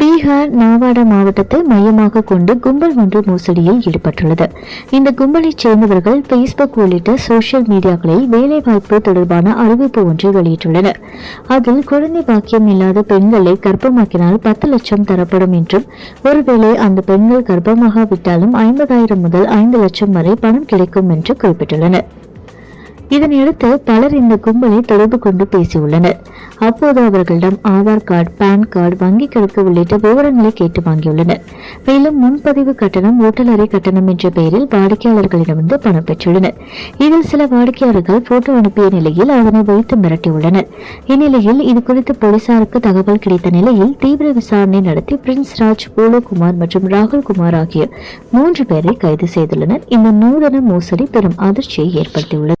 பீகார் நாவாடா மாவட்டத்தை மையமாக கொண்டு கும்பல் ஒன்று மோசடியில் ஈடுபட்டுள்ளது. இந்த கும்பலைச் சேர்ந்தவர்கள் பேஸ்புக் உள்ளிட்ட சோசியல் மீடியாக்களில் வேலைவாய்ப்பு தொடர்பான அறிவிப்பு ஒன்றை வெளியிட்டுள்ளனர். அதில் குழந்தை பாக்கியம் இல்லாத பெண்களை கர்ப்பமாக்கினால் பத்து லட்சம் தரப்படும் என்றும் ஒருவேளை அந்த பெண்கள் கர்ப்பமாக விட்டாலும் ஐம்பதாயிரம் முதல் ஐந்து லட்சம் வரை பணம் கிடைக்கும் என்று குறிப்பிட்டுள்ளனர். இதனையடுத்து பலர் இந்த கும்பலை தொடர்பு கொண்டு பேசியுள்ளனர். அப்போது அவர்களிடம் ஆதார் கார்டு பான் கார்டு வங்கி கணக்கு உள்ளிட்ட விவரங்களை கேட்டு வாங்கியுள்ளனர். மேலும் முன்பதிவு கட்டணம் ஓட்டலறை கட்டணம் என்ற பெயரில் வாடிக்கையாளர்களிடமிருந்து பணம் பெற்றுள்ளனர். இதில் சில வாடிக்கையாளர்கள் போட்டோ அனுப்பிய நிலையில் அதனை வைத்து மிரட்டியுள்ளனர். இந்நிலையில் இது குறித்து போலீசாருக்கு தகவல் கிடைத்த நிலையில் தீவிர விசாரணை நடத்தி பிரின்ஸ் ராஜ் போலோகுமார் மற்றும் ராகுல் குமார் ஆகிய மூன்று பேரை கைது செய்துள்ளனர். இந்த நூதன மோசடி பெரும் அதிர்ச்சியை ஏற்படுத்தியுள்ளது.